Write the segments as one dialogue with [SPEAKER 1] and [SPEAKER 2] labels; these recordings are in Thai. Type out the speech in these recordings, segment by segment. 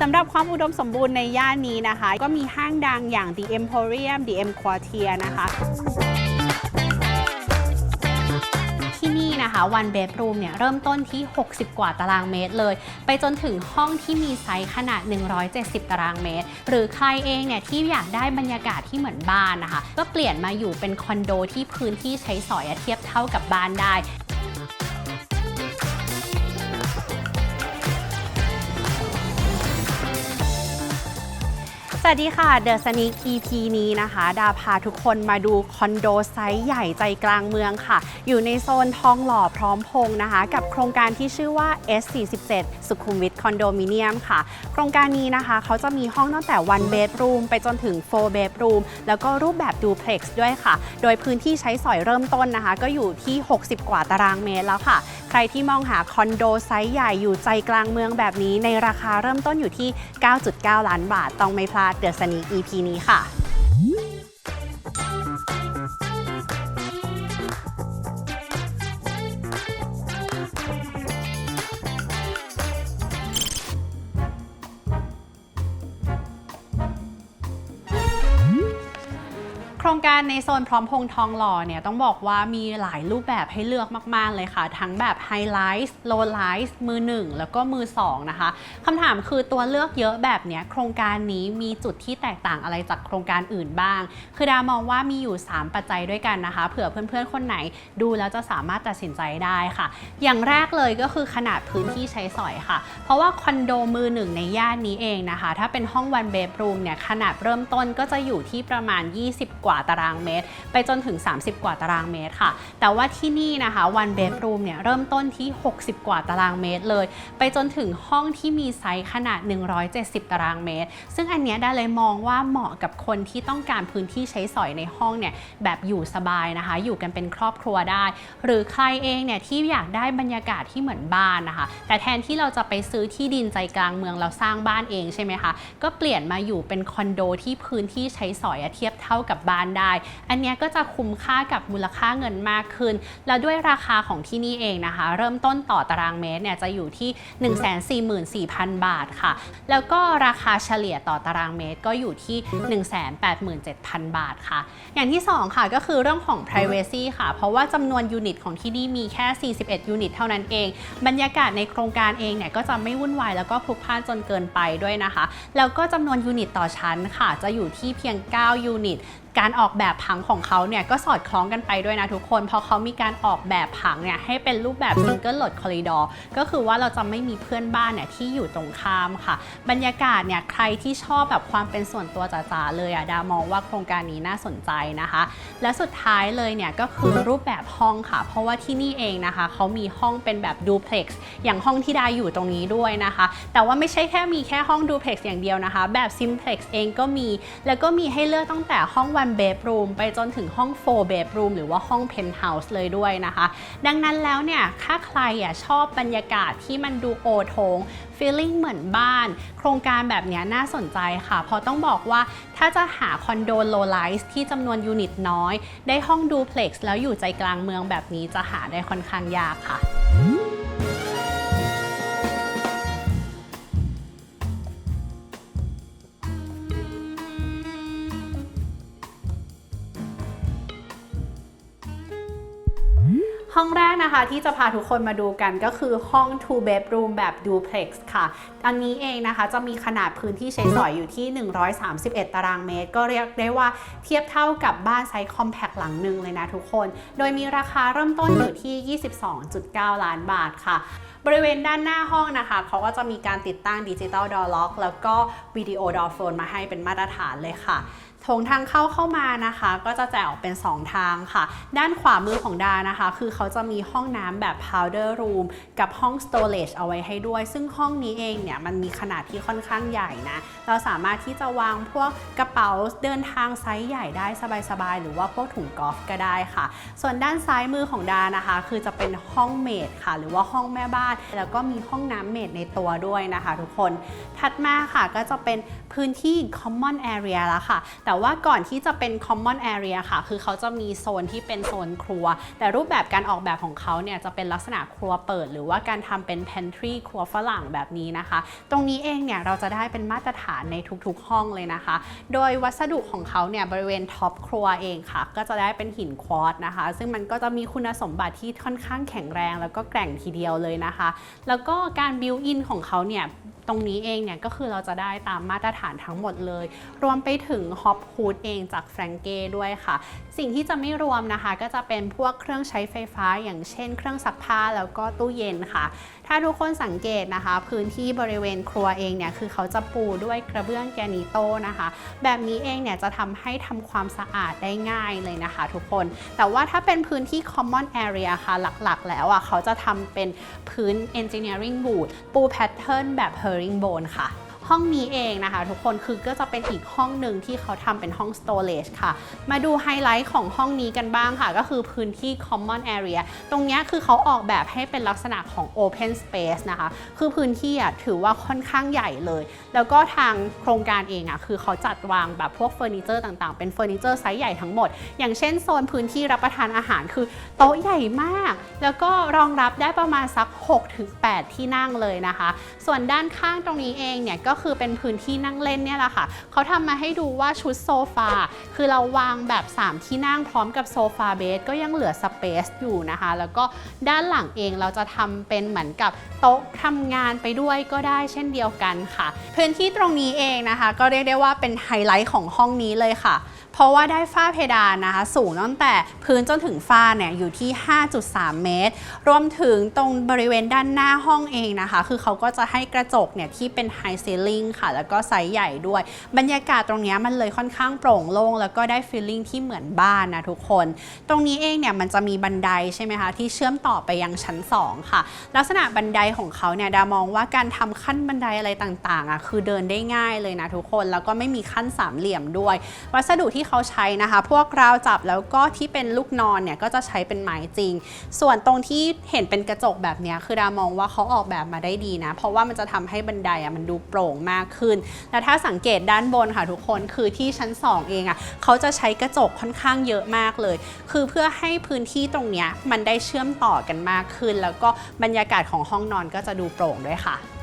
[SPEAKER 1] สำหรับความอุดมสมบูรณ์ในย่านนี้นะคะ ก็มีห้างดังอย่าง The Emporium The M Quartier นะคะที่นี่นะคะ one bedroom เนี่ยเริ่มต้นที่ 60 กว่าตารางเมตรเลย ไปจนถึงห้องที่มีไซส์ขนาด 170 ตารางเมตร หรือใครเองเนี่ยที่อยากได้บรรยากาศที่เหมือนบ้านนะคะ ก็เปลี่ยนมาอยู่เป็นคอนโดที่พื้นที่ใช้สอยเทียบเท่ากับบ้านได้ สวัสดีค่ะ The Sneak EP นี้นะคะ ดาพาทุกคนมาดูคอนโดไซส์ใหญ่ใจกลางเมืองค่ะ อยู่ในโซนทองหล่อพร้อมพงนะคะ กับโครงการที่ชื่อว่า S47 สุขุมวิทคอนโดมิเนียมค่ะ โครงการนี้นะคะ เขาจะมีห้องตั้งแต่ one bedroom ไปจนถึง four bedroom แล้วก็รูปแบบ duplex ด้วยค่ะ โดยพื้นที่ใช้สอยเริ่มต้นนะคะ ก็อยู่ที่ 60 กว่าตารางเมตรแล้วค่ะ รที่มองหาคอนโดไซส์ใหญ่อยู่ใจกลางเมืองแบบนี้ในราคาเริ่มต้นอยู่ที่ 9.9 ล้านบาท ต้องไม่พลาดเดอะสนี EP นี้ค่ะ การในโซนพร้อมพงทองหล่อเนี่ยต้องบอกว่ามีหลายรูปแบบให้เลือกมาก ๆ เลยค่ะ ทั้งแบบไฮไลท์โลไลท์มือ 1 แล้วก็มือ 2 นะคะคำถามคือตัวเลือกเยอะแบบเนี้ยโครงการนี้มีจุดที่แตกต่างอะไรจากโครงการอื่นบ้าง คือดามองว่ามีอยู่ 3 ปัจจัยด้วยกันนะคะ เผื่อเพื่อนๆ คนไหนดูแล้วจะสามารถตัดสินใจได้ค่ะ อย่างแรกเลยก็คือขนาดพื้นที่ใช้สอยค่ะ เพราะว่าคอนโดมือหนึ่งในย่านนี้เองนะคะ ถ้าเป็นห้องวันเบ d รูมเนี่ยขนาดเริ่มต้นก็จะอยู่ที่ประมาณ 20 กว่าตารางเมตร ไปจนถึง 30 กว่าตารางเมตรค่ะ แต่ว่าที่นี่นะคะวันเบ d รูมเนี่ยเริ่มต้นที่ 60 กว่าตารางเมตรเลย ไปจนถึงห้องที่มีไซส์ขนาด 170 ตารางเมตร ซึ่งอันเนี้ยได้เลยมองว่าเหมาะกับคนที่ต้องการพื้นที่ใช้สอยในห้องเนี่ยแบบอยู่สบายนะคะ อยู่กันเป็นครอบครัวได้ หรือใครเองเนี่ยที่อยากได้บรรยากาศที่เหมือนบ้านนะคะ แต่แทนที่เราจะไปซื้อที่ดินใจกลางเมืองเราสร้างบ้านเองใช่ไหมคะ ก็เปลี่ยนมาอยู่เป็นคอนโดที่พื้นที่ใช้สอยอเทียบเท่ากับบ้านได้อันนี้ก็จะคุ้มค่ากับมูลค่าเงินมากขึ้น แล้วด้วยราคาของที่นี่เองนะคะ เริ่มต้นต่อตารางเมตรเนี่ยจะอยู่ที่ 144,000 บาทค่ะ แล้วก็ราคาเฉลี่ยต่อตารางเมตรก็อยู่ที่ 187,000 บาทค่ะ อย่างที่ 2 ค่ะก็คือเรื่องของ privacy ค่ะ เพราะว่าจำนวนยูนิตของที่นี่มีแค่ 41 ยูนิตเท่านั้นเอง บรรยากาศในโครงการเองเนี่ยก็จะไม่วุ่นวายแล้วก็พลุกพล่านจนเกินไปด้วยนะคะ แล้วก็จำนวนยูนิตต่อชั้นค่ะจะอยู่ที่เพียง 9 ยูนิต การออกแบบผังของเขาเนี่ยก็สอดคล้องกันไปด้วยนะทุกคน เพราะเขามีการออกแบบผังเนี่ยให้เป็นรูปแบบ Single Load Corridor ก็คือว่าเราจะไม่มีเพื่อนบ้านเนี่ยที่อยู่ตรงข้ามค่ะ บรรยากาศเนี่ยใครที่ชอบแบบความเป็นส่วนตัวจ๋าๆเลยอะดามองว่าโครงการนี้น่าสนใจนะคะ และสุดท้ายเลยเนี่ยก็คือรูปแบบห้องค่ะ เพราะว่าที่นี่เองนะคะเขามีห้องเป็นแบบดูเพล็กซ์อย่างห้องที่ดาอยู่ตรงนี้ด้วยนะคะ แต่ว่าไม่ใช่แค่มีแค่ห้องดูเพล็กซ์อย่างเดียวนะคะ แบบซิมเพล็กซ์เองก็มี แล้วก็มีให้เลือกตั้งแต่ห้องวั one bedroom ไปจนถึงห้อง four bedroom หรือว่าห้อง penthouse เลยด้วยนะคะ ดังนั้นแล้วเนี่ยถ้าใครอะชอบบรรยากาศที่มันดูโอโถง feeling เหมือนบ้าน โครงการแบบนี้น่าสนใจค่ะ เพราะต้องบอกว่าถ้าจะหาคอนโด low rise ที่จำนวนยูนิตน้อย ได้ห้องดูเพล็กซ์แล้วอยู่ใจกลางเมืองแบบนี้จะหาได้ค่อนข้างยากค่ะ ห้องแรกนะคะที่จะพาทุกคนมาดูกันก็คือห้อง two bedroom แบบ duplex ค่ะ อันนี้เองนะคะจะมีขนาดพื้นที่ใช้สอยอยู่ที่ 131 ตารางเมตร ก็เรียกได้ว่าเทียบเท่ากับบ้านไซส์ compact หลังหนึ่งเลยนะทุกคน โดยมีราคาเริ่มต้นอยู่ที่ 22.9 ล้านบาทค่ะบริเวณด้านหน้าห้องนะคะเขาก็จะมีการติดตั้งดิจิตอลดอร์ล็อกแล้วก็วิดีโอดอร์โฟนมาให้เป็นมาตรฐานเลยค่ะ โถงทางเข้าเข้ามานะคะ ก็จะแจกออกเป็น 2 ทางค่ะ ด้านขวามือของดานะคะ คือเขาจะมีห้องน้ำแบบ powder room กับห้อง storage เอาไว้ให้ด้วย ซึ่งห้องนี้เองเนี่ยมันมีขนาดที่ค่อนข้างใหญ่นะ เราสามารถที่จะวางพวกกระเป๋าเดินทางไซส์ใหญ่ได้สบายๆ หรือว่าพวกถุงกอล์ฟก็ได้ค่ะ ส่วนด้านซ้ายมือของดานะคะ คือจะเป็นห้องเมดค่ะ หรือว่าห้องแม่บ้าน แล้วก็มีห้องน้ำเมดในตัวด้วยนะคะ ทุกคน ถัดมาค่ะก็จะเป็น พื้นที่ common area แล้วค่ะ แต่ว่าก่อนที่จะเป็น common area ค่ะ คือเขาจะมีโซนที่เป็นโซนครัว แต่รูปแบบการออกแบบของเขาเนี่ยจะเป็นลักษณะครัวเปิด หรือว่าการทำเป็น pantry ครัวฝรั่งแบบนี้นะคะ ตรงนี้เองเนี่ยเราจะได้เป็นมาตรฐานในทุกๆ ห้องเลยนะคะ โดยวัสดุของเขาเนี่ยบริเวณท็อปครัวเองค่ะ ก็จะได้เป็นหินควอตนะคะ ซึ่งมันก็จะมีคุณสมบัติที่ค่อนข้างแข็งแรง แล้วก็แกร่งทีเดียวเลยนะคะ แล้วก็การบิวอินของเขาเนี่ย ตรงนี้เองเนี่ยก็คือเราจะได้ตามมาตรฐานทั้งหมดเลย รวมไปถึงฮอปฮูดเองจากแฟรงเก้ด้วยค่ะ สิ่งที่จะไม่รวมนะคะ ก็จะเป็นพวกเครื่องใช้ไฟฟ้า อย่างเช่น เครื่องซักผ้าแล้วก็ตู้เย็นค่ะ ถ้าทุกคนสังเกตนะคะ พื้นที่บริเวณครัวเองเนี่ยคือเขาจะปูด้วยกระเบื้องแกนิโตนะคะ แบบนี้เองเนี่ยจะทำให้ทำความสะอาดได้ง่ายเลยนะคะ ทุกคน แต่ว่าถ้าเป็นพื้นที่ common area ค่ะหลักๆ แล้วอะเขาจะทำเป็นพื้น engineering wood ปูแพทเทิร์นแบบ herringbone ค่ะ ห้องนี้เองนะคะ ทุกคนคือก็จะเป็นอีกห้องหนึ่งที่เขาทำเป็นห้อง storage ค่ะ มาดูไฮไลท์ของห้องนี้กันบ้างค่ะ ก็คือพื้นที่ common area ตรงเนี้ยคือเขาออกแบบให้เป็นลักษณะของ open space นะคะ คือพื้นที่อะถือว่าค่อนข้างใหญ่เลย แล้วก็ทางโครงการเองอะคือเขาจัดวางแบบพวกเฟอร์นิเจอร์ต่างๆ เป็นเฟอร์นิเจอร์ไซส์ใหญ่ทั้งหมด อย่างเช่นโซนพื้นที่รับประทานอาหารคือโต๊ะใหญ่มาก แล้วก็รองรับได้ประมาณสัก 6-8 ที่นั่งเลยนะคะ ส่วนด้านข้างตรงนี้เองเนี่ยก็็คือเป็นพื้นที่นั่งเล่นเนี่ยแหละค่ะเขาทำมาให้ดูว่าชุดโซฟาคือเราวางแบบ 3 ที่นั่งพร้อมกับโซฟาเบสก็ยังเหลือสเปซอยู่นะคะ แล้วก็ด้านหลังเองเราจะทำเป็นเหมือนกับโต๊ะทำงานไปด้วยก็ได้เช่นเดียวกันค่ะ พื้นที่ตรงนี้เองนะคะ ก็เรียกได้ว่าเป็นไฮไลท์ของห้องนี้เลยค่ะ เพราะว่าได้ฝ้าเพดานนะคะ สูงตั้งแต่พื้นจนถึงฝ้าเนี่ยอยู่ที่ 5.3 เมตร รวมถึงตรงบริเวณด้านหน้าห้องเองนะคะ คือเขาก็จะให้กระจกเนี่ยที่เป็นไฮซีลิงค่ะ แล้วก็ไซส์ใหญ่ด้วย บรรยากาศตรงนี้มันเลยค่อนข้างโปร่งโล่งแล้วก็ได้ฟีลลิ่งที่เหมือนบ้านนะทุกคน ตรงนี้เองเนี่ยมันจะมีบันไดใช่ไหมคะที่เชื่อมต่อไปยังชั้น 2 ค่ะ ลักษณะบันไดของเขาเนี่ยดามองว่าการทำขั้นบันไดอะไรต่างๆอะคือเดินได้ง่ายเลยนะทุกคนแล้วก็ไม่มีขั้นสามเหลี่ยมด้วย วัสดุที่เขาใช้นะคะ พวกราวจับแล้วก็ที่เป็นลูกนอนเนี่ยก็จะใช้เป็นไม้จริง ส่วนตรงที่เห็นเป็นกระจกแบบนี้คือดามองว่าเขาออกแบบมาได้ดีนะ เพราะว่ามันจะทำให้บันไดอะมันดูโปร่งมากขึ้น และถ้าสังเกตด้านบนค่ะทุกคนคือที่ชั้น 2 เองอะเขาจะใช้กระจกค่อนข้างเยอะมากเลย คือเพื่อให้พื้นที่ตรงนี้มันได้เชื่อมต่อกันมากขึ้น แล้วก็บรรยากาศของห้องนอนก็จะดูโปร่งด้วยค่ะ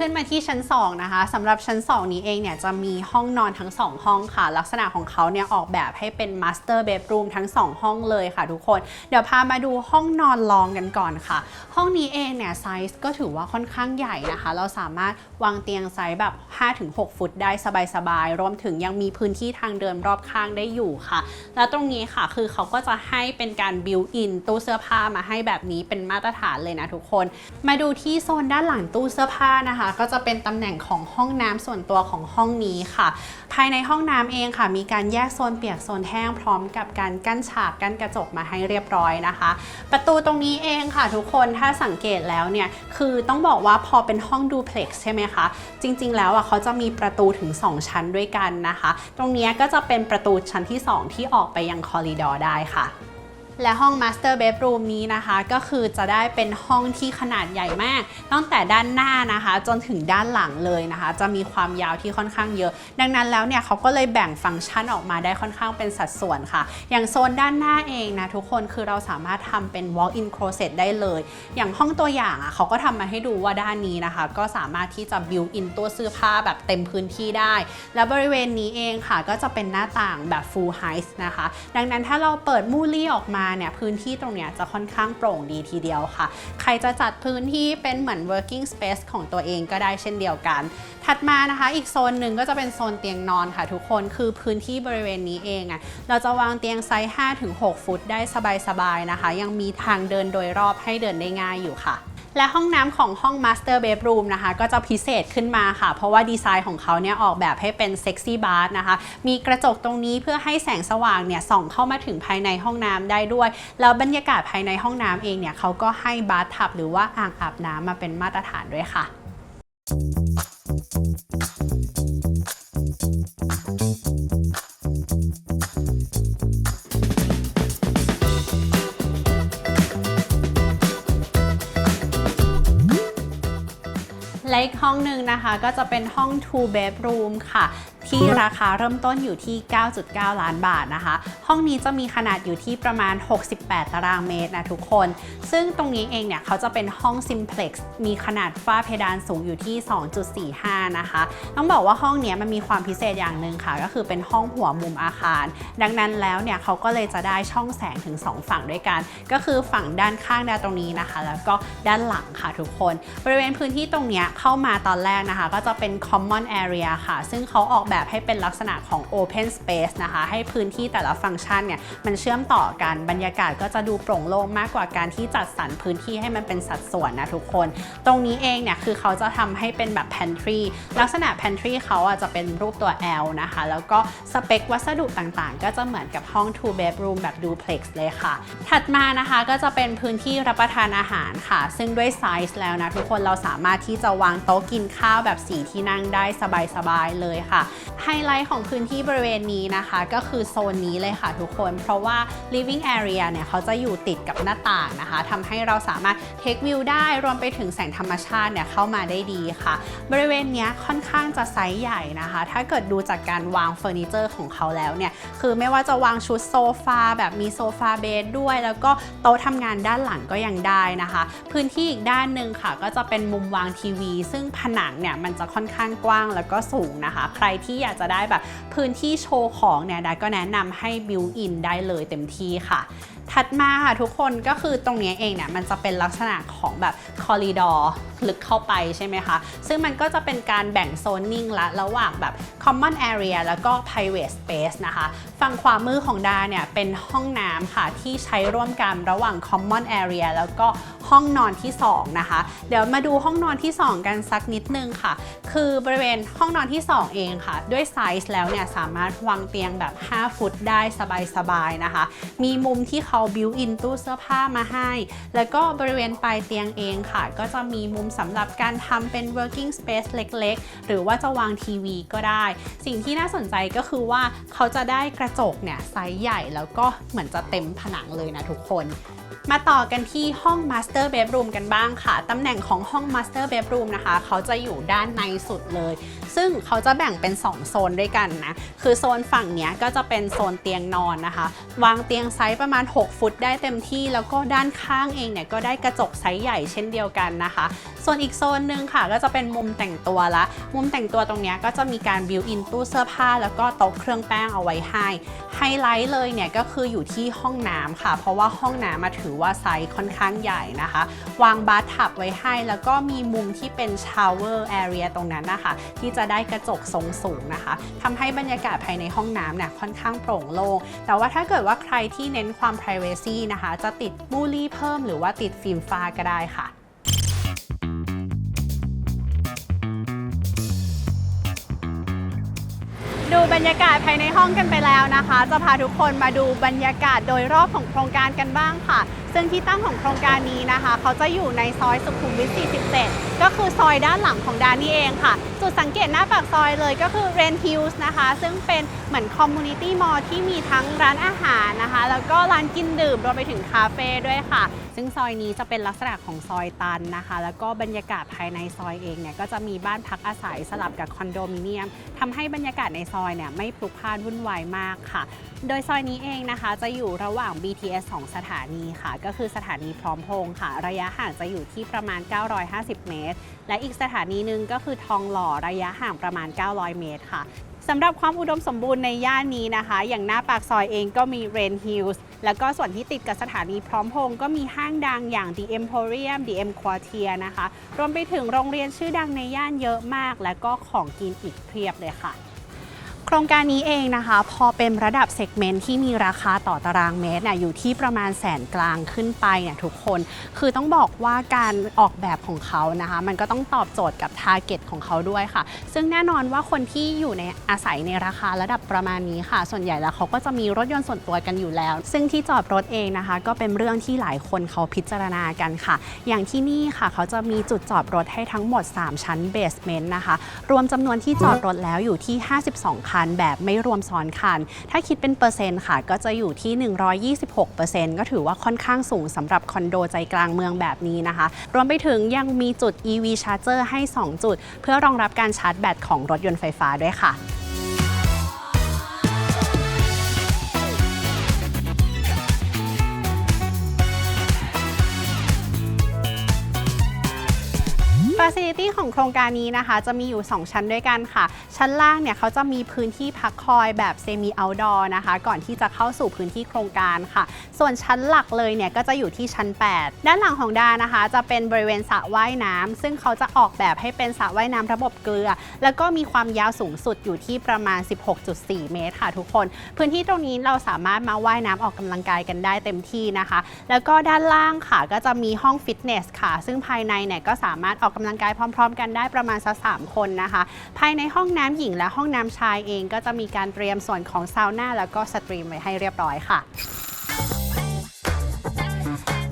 [SPEAKER 1] ขึ้นมาที่ชั้น 2 นะคะสำหรับชั้น 2 นี้เองเนี่ยจะมีห้องนอนทั้ง 2 ห้องค่ะ ลักษณะของเขาเนี่ยออกแบบให้เป็น Master Bedroom ทั้ง 2 ห้องเลยค่ะทุกคน เดี๋ยวพามาดูห้องนอนรองกันก่อนค่ะ ห้องนี้เองเนี่ยไซส์ก็ถือว่าค่อนข้างใหญ่นะคะ เราสามารถวางเตียงไซส์แบบ 5-6 ฟุตได้สบายๆรวมถึงยังมีพื้นที่ทางเดินรอบข้างได้อยู่ค่ะ แล้วตรงนี้ค่ะคือเขาก็จะให้เป็นการบิวอินตู้เสื้อผ้ามาให้แบบนี้เป็นมาตรฐานเลยนะทุกคน มาดูที่โซนด้านหลังตู้เสื้อผ้านะคะก็จะเป็นตำแหน่งของห้องน้ำส่วนตัวของห้องนี้ค่ะ ภายในห้องน้ำเองค่ะ มีการแยกโซนเปียกโซนแห้งพร้อมกับการกั้นฉากกั้นกระจกมาให้เรียบร้อยนะคะ ประตูตรงนี้เองค่ะ ทุกคนถ้าสังเกตแล้วเนี่ยคือต้องบอกว่าพอเป็นห้องดูเพล็กซ์ใช่ไหมคะจริง ๆ แล้วอะเขาจะมีประตูถึง 2 ชั้นด้วยกันนะคะ ตรงนี้ก็จะเป็นประตูชั้นที่ 2 ที่ออกไปยังคอริดอร์ได้ค่ะ และห้อง Master Bedroom นี้นะคะ ก็คือจะได้เป็นห้องที่ขนาดใหญ่มาก ตั้งแต่ด้านหน้านะคะ จนถึงด้านหลังเลยนะคะ จะมีความยาวที่ค่อนข้างเยอะ ดังนั้นแล้วเนี่ยเขาก็เลยแบ่งฟังก์ชันออกมาได้ค่อนข้างเป็นสัดส่วนค่ะ อย่างโซนด้านหน้าเองนะทุกคนคือเราสามารถทำเป็น walk-in closet ได้เลย อย่างห้องตัวอย่างอะเขาก็ทำมาให้ดูว่าด้านนี้นะคะ ก็สามารถที่จะ build in ตัวเสื้อผ้าแบบเต็มพื้นที่ได้ และบริเวณนี้เองค่ะ ก็จะเป็นหน้าต่างแบบ full height นะคะ ดังนั้นถ้าเราเปิดมูลี่ออกมาเนี่ยพื้นที่ตรงเนี้ยจะค่อนข้างโปร่งดีทีเดียวค่ะ ใครจะจัดพื้นที่เป็นเหมือน working space ของตัวเองก็ได้เช่นเดียวกัน ถัดมานะคะ อีกโซนหนึ่งก็จะเป็นโซนเตียงนอนค่ะ ทุกคนคือพื้นที่บริเวณนี้เองอะ่ะเราจะวางเตียงไซส์5-6 ฟุตได้สบายๆนะคะ ยังมีทางเดินโดยรอบให้เดินได้ง่ายอยู่ค่ะ และห้องน้ำของห้อง Master Bedroom นะคะ ก็จะพิเศษขึ้นมาค่ะ เพราะว่าดีไซน์ของเขาเนี่ยออกแบบให้เป็นเซ็กซี่บาร์นะคะ มีกระจกตรงนี้เพื่อให้แสงสว่างเนี่ยส่องเข้ามาถึงภายในห้องน้ำได้ด้วย แล้วบรรยากาศภายในห้องน้ำเองเนี่ยเขาก็ให้บาร์ทับหรือว่าอ่างอาบน้ำมาเป็นมาตรฐานด้วยค่ะม และอีกห้องหนึ่งนะคะก็จะเป็นห้อง two bedroom ค่ะ ที่ราคาเริ่มต้นอยู่ที่ 9.9 ล้านบาทนะคะ ห้องนี้จะมีขนาดอยู่ที่ประมาณ 68 ตารางเมตรนะทุกคน ซึ่งตรงนี้เองเนี่ยเขาจะเป็นห้อง simplex มีขนาดฝ้าเพดานสูงอยู่ที่ 2.45 นะคะ ต้องบอกว่าห้องนี้มันมีความพิเศษอย่างหนึ่งค่ะ ก็คือเป็นห้องหัวมุมอาคาร ดังนั้นแล้วเนี่ยเขาก็เลยจะได้ช่องแสงถึง 2 ฝั่งด้วยกัน ก็คือฝั่งด้านข้างด้านตรงนี้นะคะ แล้วก็ด้านหลังค่ะทุกคน บริเวณพื้นที่ตรงนี้เข้ามาตอนแรกนะคะ ก็จะเป็น common area ค่ะ ซึ่งเขาออกแบบให้เป็นลักษณะของ open space นะคะ ให้พื้นที่แต่ละฟังก์ชันเนี่ยมันเชื่อมต่อกันบรรยากาศก็จะดูโปร่งโล่งมากกว่าการที่จัดสรรพื้นที่ให้มันเป็นสัดส่วนนะทุกคน ตรงนี้เองเนี่ยคือเขาจะทำให้เป็นแบบ pantry ลักษณะ pantry เขาอะจะเป็นรูปตัว L นะคะ แล้วก็สเปควัสดุต่างๆ ก็จะเหมือนกับห้อง two bedroom แบบ duplex เลยค่ะ ถัดมานะคะก็จะเป็นพื้นที่รับประทานอาหารค่ะ ซึ่งด้วยไซส์แล้วนะทุกคนเราสามารถที่จะวางโต๊ะกินข้าวแบบสีที่นั่งได้สบายๆเลยค่ะ ไฮไลท์ของพื้นที่บริเวณนี้นะคะ ก็คือโซนนี้เลยค่ะทุกคน เพราะว่า living area เนี่ยเขาจะอยู่ติดกับหน้าต่างนะคะทำให้เราสามารถ take view ได้รวมไปถึงแสงธรรมชาติเนี่ยเข้ามาได้ดีค่ะ บริเวณนี้ค่อนข้างจะไซส์ใหญ่นะคะ ถ้าเกิดดูจากการวางเฟอร์นิเจอร์ของเขาแล้วเนี่ยคือไม่ว่าจะวางชุดโซฟาแบบมีโซฟาเบดด้วย แล้วก็โต๊ะทำงานด้านหลังก็ยังได้นะคะ พื้นที่อีกด้านหนึ่งค่ะ ก็จะเป็นมุมวางทีวี ซึ่งผนังเนี่ยมันจะค่อนข้างกว้างแล้วก็สูงนะคะ ใครที่อยากจะได้แบบพื้นที่โชว์ของเนี่ยดาก็แนะนำให้บิวอินได้เลยเต็มที่ค่ะถัดมาค่ะทุกคนก็คือตรงนี้เองเนี่ยมันจะเป็นลักษณะของแบบคอริดอร์ลึกเข้าไปใช่ไหมคะ ซึ่งมันก็จะเป็นการแบ่งโซนนิ่งละระหว่างแบบ common area แล้วก็ private space นะคะ ฝั่งขวามือของดาเนี่ยเป็นห้องน้ำค่ะที่ใช้ร่วมกันระหว่าง common area แล้วก็ ห้องนอนที่ 2 นะคะ เดี๋ยวมาดูห้องนอนที่ 2 กันสักนิดนึงค่ะ คือบริเวณห้องนอนที่ 2 เองค่ะ ด้วยไซส์แล้วเนี่ยสามารถวางเตียงแบบ 5 ฟุตได้สบายๆนะคะ มีมุมที่เขาบิวอินตู้เสื้อผ้ามาให้ แล้วก็บริเวณปลายเตียงเองค่ะ ก็จะมีมุมสำหรับการทำเป็น working space เล็กๆ หรือว่าจะวางทีวีก็ได้ สิ่งที่น่าสนใจก็คือว่าเขาจะได้กระจกเนี่ยไซส์ใหญ่แล้วก็เหมือนจะเต็มผนังเลยนะทุกคน มาต่อกันที่ห้อง Master Bedroom กันบ้างค่ะ ตำแหน่งของห้อง Master Bedroom นะคะ เขาจะอยู่ด้านในสุดเลย ซึ่งเขาจะแบ่งเป็น 2 โซนด้วยกันนะ คือโซนฝั่งเนี้ยก็จะเป็นโซนเตียงนอนนะคะ วางเตียงไซส์ประมาณ 6 ฟุตได้เต็มที่ แล้วก็ด้านข้างเองเนี่ยก็ได้กระจกไซส์ใหญ่เช่นเดียวกันนะคะ ส่วนอีกโซนหนึ่งค่ะ ก็จะเป็นมุมแต่งตัวละ มุมแต่งตัวตรงเนี้ยก็จะมีการบิวอินตู้เสื้อผ้า แล้วก็โต๊ะเครื่องแป้งเอาไว้ให้ ไฮไลท์เลยเนี่ยก็คืออยู่ที่ห้องน้ำค่ะ เพราะว่าห้องน้ำมาถึงถือว่าไซส์ค่อนข้างใหญ่นะคะ วางบาร์ทับไว้ให้แล้วก็มีมุมที่เป็นชาวเวอร์แอเรียตรงนั้นนะคะ ที่จะได้กระจกทรงสูงนะคะทำให้บรรยากาศภายในห้องน้ำเนี่ยค่อนข้างโปร่งโล่งแต่ว่าถ้าเกิดว่าใครที่เน้นความ p r i เวซีนะคะ จะติดมูลี่เพิ่มหรือว่าติดฟิล์มฟ้าก็ได้ค่ะดูบรรยากาศภายในห้องกันไปแล้วนะคะ จะพาทุกคนมาดูบรรยากาศโดยรอบของโครงการกันบ้างค่ะ ซึ่งที่ตั้งของโครงการนี้นะคะ เขาจะอยู่ในซอยสุขุมวิท 47 ก็คือซอยด้านหลังของดานนี่เองค่ะ จุดสังเกตหน้าปากซอยเลยก็คือ Ren Hills นะคะ ซึ่งเป็นเหมือนคอมมูนิตี้มอลล์ที่มีทั้งร้านอาหารนะคะ แล้วก็ร้านกินดื่มรวมไปถึงคาเฟ่ด้วยค่ะ ซึ่งซอยนี้จะเป็นลักษณะของซอยตันนะคะ แล้วก็บรรยากาศภายในซอยเองเนี่ยก็จะมีบ้านพักอาศัยสลับกับคอนโดมิเนียมทำให้บรรยากาศในซอยเนี่ยไม่พลุกพล่านวุ่นวายมากค่ะ โดยซอยนี้เองนะคะ จะอยู่ระหว่าง BTS 2 สถานีค่ะก็คือสถานีพร้อมพงษ์ค่ะ ระยะห่างจะอยู่ที่ประมาณ 950 เมตร และอีกสถานีหนึ่งก็คือทองหล่อระยะห่างประมาณ 900 เมตรค่ะสำหรับความอุดมสมบูรณ์ในย่านนี้นะคะ อย่างหน้าปากซอยเองก็มี Rain Hills แล้วก็ส่วนที่ติดกับสถานีพร้อมพงก็มีห้างดังอย่าง The Emporium The M Quartier นะคะ รวมไปถึงโรงเรียนชื่อดังในย่านเยอะมาก และก็ของกินอีกเพียบเลยค่ะ ครงการนี้เองนะคะ พอเป็นระดับเซกเมนต์ที่มีราคาต่อตารางเมตรอยู่ที่ประมาณแสนกลางขึ้นไปเนี่ยทุกคน คือต้องบอกว่าการออกแบบของเขานะคะ มันก็ต้องตอบโจทย์กับทาร์เก็ตของเขาด้วยค่ะ ซึ่งแน่นอนว่าคนที่อยู่ในอาศัยในราคาระดับประมาณนี้ค่ะ ส่วนใหญ่แล้วเขาก็จะมีรถยนต์ส่วนตัวกันอยู่แล้ว ซึ่งที่จอดรถเองนะคะ ก็เป็นเรื่องที่หลายคนเขาพิจารณากันค่ะ อย่างที่นี่ค่ะ เขาจะมีจุดจอดรถให้ทั้งหมด 3 ชั้นเบสเมนต์นะคะ รวมจำนวนที่จอดรถแล้วอยู่ที่ 52คันคันแบบไม่รวมซ้อนคัน ถ้าคิดเป็นเปอร์เซ็นต์ค่ะ ก็จะอยู่ที่ 126%ก็ถือว่าค่อนข้างสูงสำหรับคอนโดใจกลางเมืองแบบนี้นะคะ รวมไปถึงยังมีจุด EV Charger ให้ 2 จุด เพื่อรองรับการชาร์จแบตของรถยนต์ไฟฟ้าด้วยค่ะ Facility ของโครงการนี้นะคะ จะมีอยู่ 2 ชั้นด้วยกันค่ะ ชั้นล่างเนี่ยเขาจะมีพื้นที่พักคอยแบบ Semi Outdoor นะคะ ก่อนที่จะเข้าสู่พื้นที่โครงการค่ะ ส่วนชั้นหลักเลยเนี่ยก็จะอยู่ที่ชั้น 8 ด้านหลังของดานะคะ จะเป็นบริเวณสระว่ายน้ำซึ่งเขาจะออกแบบให้เป็นสระว่ายน้ำระบบเกลือ แล้วก็มีความยาวสูงสุดอยู่ที่ประมาณ 16.4 เมตรค่ะทุกคน พื้นที่ตรงนี้เราสามารถมาว่ายน้ำออกกำลังกายกันได้เต็มที่นะคะ แล้วก็ด้านล่างค่ะก็จะมีห้องฟิตเนสค่ะ ซึ่งภายในเนี่ยก็สามารถออกกำลังกายพร้อม ๆ กันได้ประมาณสักสามคนนะคะ ภายในห้องน้ำหญิงและห้องน้ำชายเองก็จะมีการเตรียมส่วนของซาวน่าแล้วก็สตรีมไว้ให้เรียบร้อยค่ะ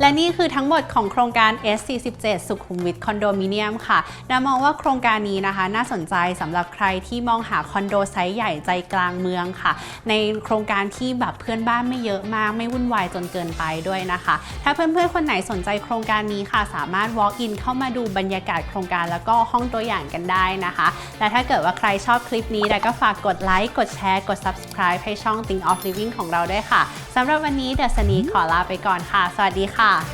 [SPEAKER 1] และนี่คือทั้งหมดของโครงการ S47 สุขุมวิทคอนโดมิเนียมค่ะนามองว่าโครงการนี้นะคะ น่าสนใจสำหรับใครที่มองหาคอนโดไซส์ใหญ่ใจกลางเมืองค่ะ ในโครงการที่แบบเพื่อนบ้านไม่เยอะมาก ไม่วุ่นวายจนเกินไปด้วยนะคะ ถ้าเพื่อนๆคนไหนสนใจโครงการนี้ค่ะ สามารถ walk in เข้ามาดูบรรยากาศโครงการแล้วก็ห้องตัวอย่างกันได้นะคะ และถ้าเกิดว่าใครชอบคลิปนี้แล้วก็ฝากกดไลค์กดแชร์กด subscribe ให้ช่อง Think of Living ของเราด้วยค่ะสำหรับวันนี้เดอะสนีขอลาไปก่อนค่ะ สวัสดีค่ะ啊